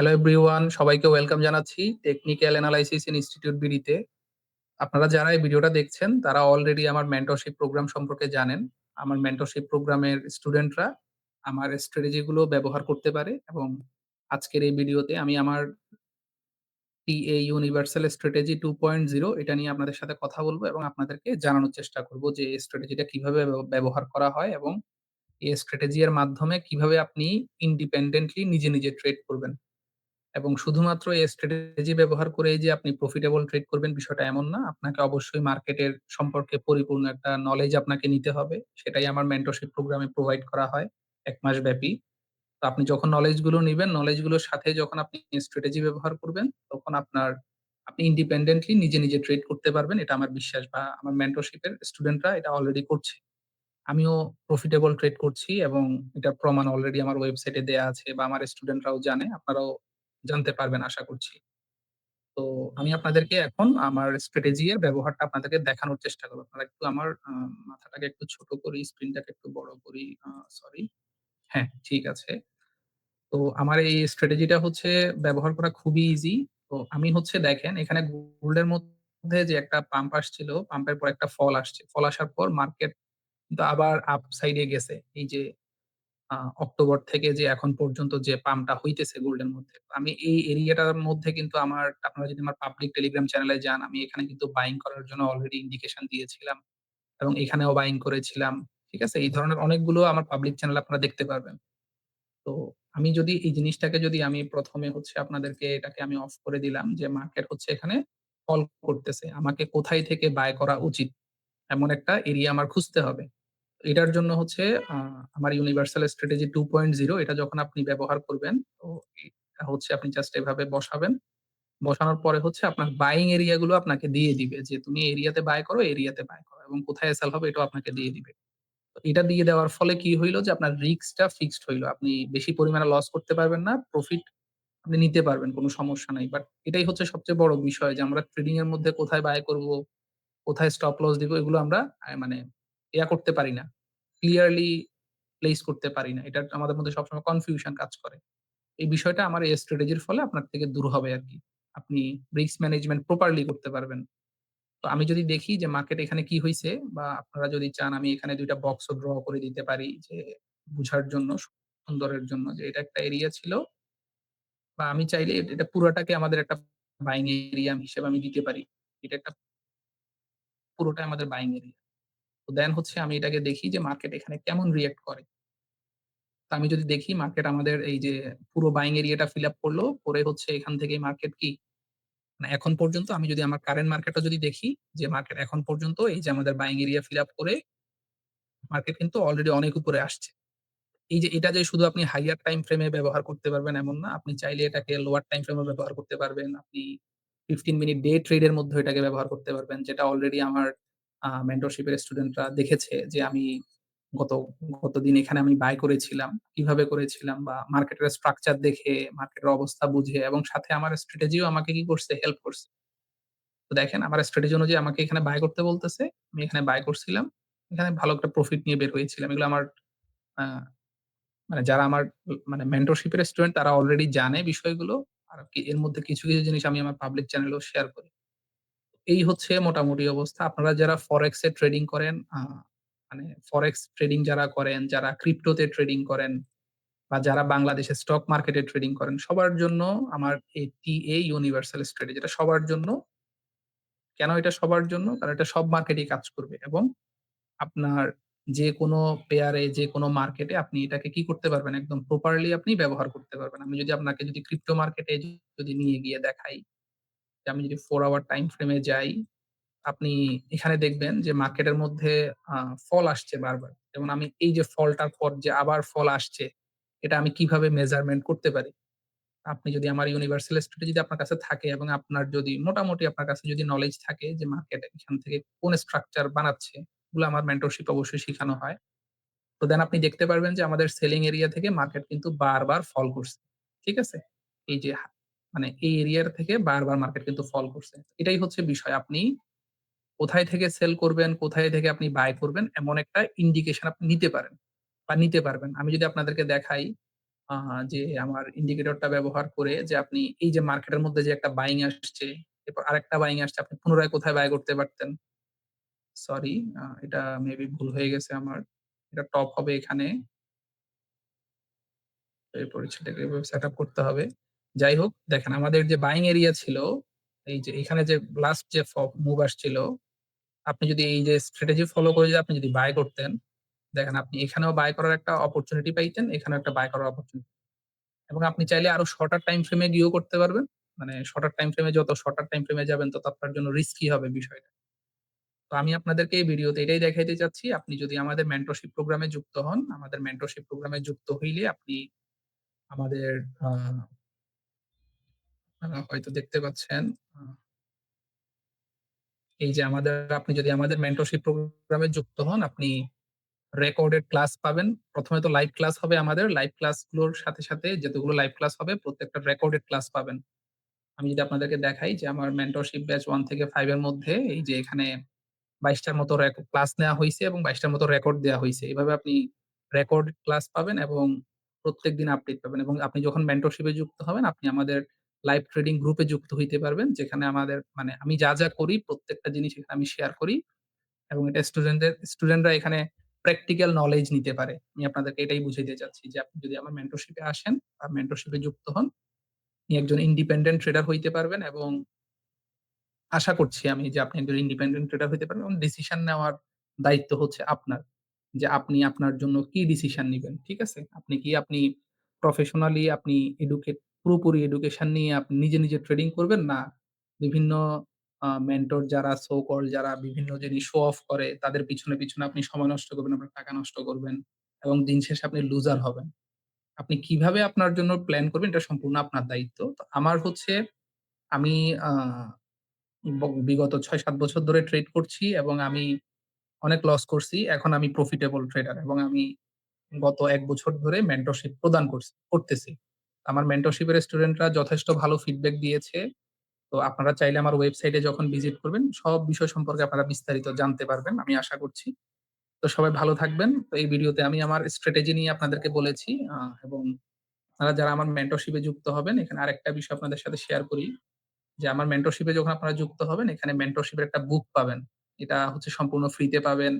Hello everyone সবাইকে welcome জানাচ্ছি technical analysis institute বিডিতে। আপনারা যারা এই ভিডিওটা দেখছেন তারা অলরেডি আমার মেন্টরশিপ প্রোগ্রাম সম্পর্কে জানেন। আমার মেন্টরশিপ প্রোগ্রামের স্টুডেন্টরা আমার স্ট্র্যাটেজি গুলো ব্যবহার করতে পারে এবং আজকের এই ভিডিওতে আমি আমার টিএ ইউনিভার্সাল স্ট্র্যাটেজি 2.0 এটা নিয়ে আপনাদের সাথে কথা বলব এবং আপনাদেরকে জানানোর চেষ্টা করব যে এই স্ট্র্যাটেজিটা কীভাবে ব্যবহার করা হয় এবং এই স্ট্র্যাটেজি এর মাধ্যমে কীভাবে আপনি ইন্ডিপেন্ডেন্টলি নিজে, নিজে ট্রেড করবেন। এবং শুধুমাত্র এই স্ট্র্যাটেজি ব্যবহার করেই যে আপনি প্রফিটেবল ট্রেড করবেন বিষয়টা এমন না। আপনাকে অবশ্যই মার্কেটের সম্পর্কে পরিপূর্ণ একটা নলেজ আপনাকে নিতে হবে। সেটাই আমার মেন্টরশিপ প্রোগ্রামে প্রোভাইড করা হয় এক মাস ব্যাপী। তো আপনি যখন নলেজগুলো নিবেন, নলেজগুলোর সাথে যখন আপনি স্ট্র্যাটেজি ব্যবহার করবেন, তখন আপনার আপনি ইন্ডিপেন্ডেন্টলি নিজে, নিজে ট্রেড করতে পারবেন। এটা আমার বিশ্বাস বা আমার মেন্টরশিপের স্টুডেন্টরা এটা অলরেডি করছে। আমিও প্রফিটেবল ট্রেড করছি এবং এটা প্রমাণ অলরেডি আমার ওয়েবসাইটে দেয়া আছে বা আমার স্টুডেন্টরাও জানে। আপনারাও জানতে পারবেন আশা করছি। তো আমি আপনাদেরকে এখন আমার স্ট্র্যাটেজি এর ব্যবহারটা আপনাদেরকে দেখানোর চেষ্টা করব। আপনারা একটু আমার মাথাটাকে একটু ছোট করি, স্ক্রিনটাকে একটু বড় করি। সরি। হ্যাঁ, ঠিক আছে। তো আমার এই স্ট্র্যাটেজিটা হচ্ছে ব্যবহার করা খুবই ইজি। তো আমি হচ্ছে দেখেন এখানে গোল্ডের মধ্যে যে একটা পাম্প আসছিল, পাম্পের পর একটা ফল আসছে। ফল আসার পর মার্কেট কিন্তু আবার আপ সাইড গেছে। এই যে অক্টোবর থেকে যে এখন পর্যন্ত যে পাম্পটা হইতেছে গোল্ডের মধ্যে। আমি এই এরিয়াটার মধ্যে কিন্তু আমার আপনারা যদি আমার পাবলিক টেলিগ্রাম চ্যানেলে যান, আমি এখানে কিন্তু বাইং করার জন্য অলরেডি ইন্ডিকেশন দিয়েছিলাম এবং এখানেও বাইং করেছিলাম। ঠিক আছে? এই ধরনের অনেকগুলো আমার পাবলিক চ্যানেল আপনারা দেখতে পারবেন। তো আমি যদি এই জিনিসটাকে যদি আমি ১ম এ হচ্ছে আপনাদেরকে এটাকে আমি অফ করে দিলাম যে মার্কেট হচ্ছে এখানে ফল করতেছে। আমাকে কোথায় থেকে বায় করা উচিত? এমন একটা এরিয়া আমার খুঁজতে হবে। এটার জন্য হচ্ছে আমার ইউনিভার্সাল স্ট্র্যাটেজি 2.0 এটা যখন আপনি ব্যবহার করবেন, তো হচ্ছে আপনি জাস্ট এভাবে বসাবেন। বসানোর পরে হচ্ছে আপনার বাইং এরিয়া গুলো আপনাকে দিয়ে দিবে যে তুমি এরিয়াতে বায় করো, এরিয়াতে বায় করো এবং কোথায় সেল হবে এটাও আপনাকে দিয়ে দিবে। এটা দিয়ে দেওয়ার ফলে কি হইল যে আপনার রিস্কটা ফিক্সড হইল। আপনি বেশি পরিমাণে লস করতে পারবেন না। প্রফিট আপনি নিতে পারবেন, কোনো সমস্যা নাই। বাট এটাই হচ্ছে সবচেয়ে বড় বিষয় যে আমরা ট্রেডিং এর মধ্যে কোথায় বায় করব, কোথায় স্টপ লস দিব এগুলো আমরা মানে ইয়া করতে পারি না। ক্লিয়ারলি প্লেস করতে পারি না। এটা আমাদের মধ্যে সবসময় কনফিউশন কাজ করে। এই বিষয়টা আমার এই স্ট্র্যাটেজির ফলে আপনার থেকে দূর হবে আর কি আপনি রিস্ক ম্যানেজমেন্ট প্রপারলি করতে পারবেন। তো আমি যদি দেখি যে মার্কেট এখানে কি হয়েছে বা আপনারা যদি চান আমি এখানে ২ টা বক্সও ড্র করে দিতে পারি যে বুঝার জন্য, সুন্দরের জন্য যে এটা একটা এরিয়া ছিল। বা আমি চাইলে এটা পুরোটাকে আমাদের একটা বাইং এরিয়া হিসেবে আমি দিতে পারি। এটা একটা পুরোটাই আমাদের বাইং এরিয়া। দেন হচ্ছে আমি এটাকে দেখি যে মার্কেট এখানে কেমন রিঅ্যাক্ট করে। তো আমি যদি দেখি মার্কেট আমাদের এই যে পুরো বাইং এরিয়াটা ফিল আপ করল, পরে হচ্ছে এখান থেকেই মার্কেট কি মানে এখন পর্যন্ত আমি যদি আমার কারেন্ট মার্কেটটা যদি দেখি যে মার্কেট এখন পর্যন্ত এই যে আমাদের বাইং এরিয়া ফিল আপ করে মার্কেট কিন্তু অলরেডি অনেক উপরে আসছে। এই যে এটা যে শুধু আপনি হাইয়ার টাইম ফ্রেমে ব্যবহার করতে পারবেন এমন না। আপনি চাইলে এটাকে লোয়ার টাইম ফ্রেম ব্যবহার করতে পারবেন। আপনি 15 মিনিট ডে ট্রেড এর মধ্যেও এটাকে ব্যবহার করতে পারবেন। যেটা অলরেডি আমার আ মেন্টরশিপ এর স্টুডেন্টরা দেখেছে যে আমি গত গতদিন এখানে আমি বাই করেছিলাম। কীভাবে করেছিলাম বা মার্কেটের স্ট্রাকচার দেখে, মার্কেটের অবস্থা বুঝে এবং সাথে আমার স্ট্র্যাটেজিও আমাকে কি করছে হেল্প করছে। তো দেখেন আমার স্ট্র্যাটেজি অনুযায়ী আমাকে এখানে বাই করতে বলতেছে। আমি এখানে বাই করছিলাম। এখানে ভালো একটা প্রফিট নিয়ে বের হয়েছিলাম। এগুলো আমার মানে যারা আমার মানে মেন্টরশিপ এর স্টুডেন্ট তারা অলরেডি জানে বিষয়গুলো। আর কি এর মধ্যে কিছু, কিছু জিনিস আমি আমার পাবলিক চ্যানেলেও শেয়ার করি। এই হচ্ছে মোটামুটি অবস্থা। আপনারা যারা ফরেক্স এ ট্রেডিং করেন, মানে ফরেক্স ট্রেডিং যারা করেন, যারা ক্রিপ্টোতে ট্রেডিং করেন বা যারা বাংলাদেশে স্টক মার্কেটে ট্রেডিং করেন, সবার জন্য আমার এই টিএ ইউনিভার্সাল স্ট্র্যাটেজি এটা সবার জন্য। কেন এটা সবার জন্য? কারণ এটা সব মার্কেটেই কাজ করবে এবং আপনার যেকোনো পেয়ারে, যে কোনো মার্কেটে আপনি এটাকে কি করতে পারবেন? একদম প্রপারলি আপনি ব্যবহার করতে পারবেন। আমি যদি আপনাকে যদি ক্রিপ্টো মার্কেটে যদি নিয়ে গিয়ে দেখাই, যে আমি যদি ফোর আওয়ার টাইম ফ্রেমে যাই, আপনি এখানে দেখবেন যে মার্কেটের মধ্যে ফল আসছে বারবার। যেমন আমি এই যে ফলটার পর যে আবার ফল আসছে, এটা আমি কীভাবে মেজারমেন্ট করতে পারি? আপনি যদি আমার ইউনিভার্সাল স্ট্র্যাটেজি যদি আপনার কাছে থাকে এবং আপনার যদি মোটামুটি আপনার কাছে যদি নলেজ থাকে যে মার্কেট এখান থেকে কোন স্ট্রাকচার বানাচ্ছে, এগুলো আমার মেন্টরশিপ অবশ্যই শিখানো হয়। তো দেন আপনি দেখতে পারবেন যে আমাদের সেলিং এরিয়া থেকে মার্কেট কিন্তু বারবার ফল করছে। ঠিক আছে? এই যে মানে এই এরিয়ার থেকে বারবার মার্কেট কিন্তু ফল করছে। এটাই হচ্ছে বিষয়। আপনি কোথায় থেকে সেল করবেন, কোথায় থেকে আপনি বায় করবেন এমন একটা ইন্ডিকেশন আপনি নিতে পারেন বা নিতে পারবেন। আমি যদি আপনাদেরকে দেখাই, যে আমার ইন্ডিকেটরটা ব্যবহার করে যে আপনি এই যে মার্কেটের মধ্যে যে একটা বাইং আসছে, এরপর আরেকটা বাইং আসছে, আপনি পুনরায় কোথায় বাই করতে পারতেন? সরি, এটা মেবি ভুল হয়ে গেছে আমার। এটা টপ হবে এখানে। এরপরে সেটাকে এভাবে সেটআপ করতে হবে। যাই হোক, দেখেন আমাদের যে বাইং এরিয়া ছিল, এই যে এখানে যে লাস্ট যে মুভ আসছিল, আপনি যদি এই যে স্ট্র্যাটেজি ফলো করে যদি আপনি যদি বাই করতেন, দেখেন আপনি এখানেও বাই করার একটা অপরচুনিটি পাইতেন, এখানেও একটা বাই করার অপরচুনিটি এবং আপনি চাইলে আরও শর্টার টাইম ফ্রেমে গিয়েও করতে পারবেন। মানে শর্টার টাইম ফ্রেমে যত শর্টার টাইম ফ্রেমে যাবেন তত আপনার জন্য রিস্কি হবে বিষয়টা। তো আমি আপনাদেরকে এই ভিডিওতে এটাই দেখাইতে চাচ্ছি, আপনি যদি আমাদের মেন্টরশিপ প্রোগ্রামে যুক্ত হন, আমাদের মেন্টরশিপ প্রোগ্রামে যুক্ত হইলে আপনি আমাদের হয়তো দেখতে পাচ্ছেন এই যে আমাদের আপনি যদি আমাদের মেন্টরশিপ প্রোগ্রামে যুক্ত হন, আপনি রেকর্ডেড ক্লাস পাবেন। প্রথমে তো লাইভ ক্লাস হবে আমাদের। লাইভ ক্লাসগুলোর সাথে, সাথে যতগুলো লাইভ ক্লাস হবে প্রত্যেকটা রেকর্ডেড ক্লাস পাবেন। আমি যদি আপনাদেরকে দেখাই যে আমার মেন্টরশিপ ব্যাচ 1 থেকে 5 এর মধ্যে এই যে এখানে ২২ টার মতো ক্লাস নেওয়া হইছে এবং ২২ টার মতো রেকর্ড দেয়া হইছে। এভাবে আপনি রেকর্ডেড ক্লাস পাবেন এবং প্রত্যেকদিন আপডেট পাবেন এবং আপনি যখন মেন্টরশিপে যুক্ত হবেন, আপনি আমাদের লাইভ ট্রেডিং গ্রুপে যুক্ত হইতে পারবেন। যেখানে আমাদের মানে আমি যা, যা করি প্রত্যেকটা জিনিস এখানে আমি শেয়ার করি এবং এটা স্টুডেন্টদের স্টুডেন্টরা এখানে প্র্যাকটিক্যাল নলেজ নিতে পারে। আমি আপনাদেরকে এটাই বুঝাইতে চাচ্ছি যে আপনি যদি আমার মেন্টরশিপে আসেন বা মেন্টরশিপে যুক্ত হন, আপনি একজন ইন্ডিপেন্ডেন্ট ট্রেডার হইতে পারবেন এবং আশা করছি আমি যে আপনি একজন ইন্ডিপেন্ডেন্ট ট্রেডার হইতে পারবেন এবং ডিসিশন নেওয়ার দায়িত্ব হচ্ছে আপনার। যে আপনি আপনার জন্য কি ডিসিশন নেবেন ঠিক আছে? আপনি কি আপনি প্রফেশনালি আপনি এডুকেট পুরোপুরি এডুকেশন নিয়ে আপনি নিজে, নিজে ট্রেডিং করবেন? না বিভিন্ন মেন্টর যারা সো কল্ড যারা বিভিন্ন জিনিস শো অফ করে তাদের পিছনে, পিছনে আপনি সময় নষ্ট করবেন, আপনার টাকা নষ্ট করবেন এবং দিন শেষে আপনি লুজার হবেন। আপনি কীভাবে আপনার জন্য প্ল্যান করবেন এটা সম্পূর্ণ আপনার দায়িত্ব। আমার হচ্ছে আমি বিগত ৬-৭ বছর ধরে ট্রেড করছি এবং আমি অনেক লস করছি। এখন আমি প্রফিটেবল ট্রেডার এবং আমি গত ১ বছর ধরে মেন্টরশিপ প্রদান করছি করতেছি। আমার মেন্টরশিপের স্টুডেন্টরা যথেষ্ট ভালো ফিডব্যাক দিয়েছে। তো আপনারা চাইলে আমার ওয়েবসাইটে যখন ভিজিট করবেন, সব বিষয় সম্পর্কে আপনারা বিস্তারিত জানতে পারবেন। আমি আশা করছি। তো সবাই ভালো থাকবেন। তো এই ভিডিওতে আমি আমার স্ট্র্যাটেজি নিয়ে আপনাদেরকে বলেছি এবং আপনারা যারা আমার মেন্টরশিপে যুক্ত হবেন, এখানে আরেকটা বিষয় আপনাদের সাথে শেয়ার করি। যে আমার মেন্টরশিপে যখন আপনারা যুক্ত হবেন, এখানে মেন্টরশিপের একটা বুক পাবেন। এটা হচ্ছে সম্পূর্ণ ফ্রিতে পাবেন।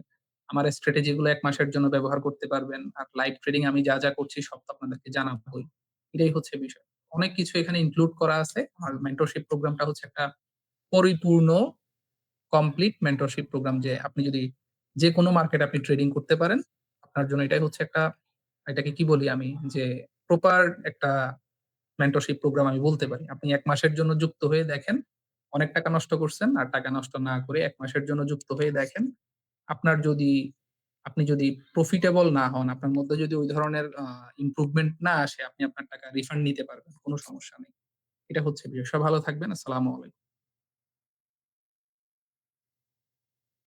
আমার স্ট্র্যাটেজি গুলো ১ মাসের জন্য ব্যবহার করতে পারবেন। আর লাইভ ট্রেডিং আমি যা, যা করছি সব তো আপনাদেরকে জানাবোই। এটাই হচ্ছে বিষয়। অনেক কিছু এখানে ইনক্লুড করা আছে। আর মেন্টরশিপ প্রোগ্রামটা হচ্ছে একটা পরিপূর্ণ কমপ্লিট মেন্টরশিপ প্রোগ্রাম যে আপনি যদি যেকোনো মার্কেটে আপনি ট্রেডিং করতে পারেন। আপনার জন্য এটাই হচ্ছে একটা, এটাকে কি বলি আমি যে প্রপার একটা মেন্টরশিপ প্রোগ্রাম আমি বলতে পারি। আপনি এক মাসের জন্য যুক্ত হয়ে দেখেন। অনেক টাকা নষ্ট করছেন। আর টাকা নষ্ট না করে এক মাসের জন্য যুক্ত হয়ে দেখেন। আপনার যদি আপনি যদি প্রফিটেবল না হন, আপনার মধ্যে যদি ওই ধরনের ইমপ্রুভমেন্ট না আসে, আপনি আপনার টাকা রিফান্ড নিতে পারবেন। কোনো সমস্যা নেই। এটা হচ্ছে বিষয়। ভালো থাকবেন। আসসালামু আলাইকুম।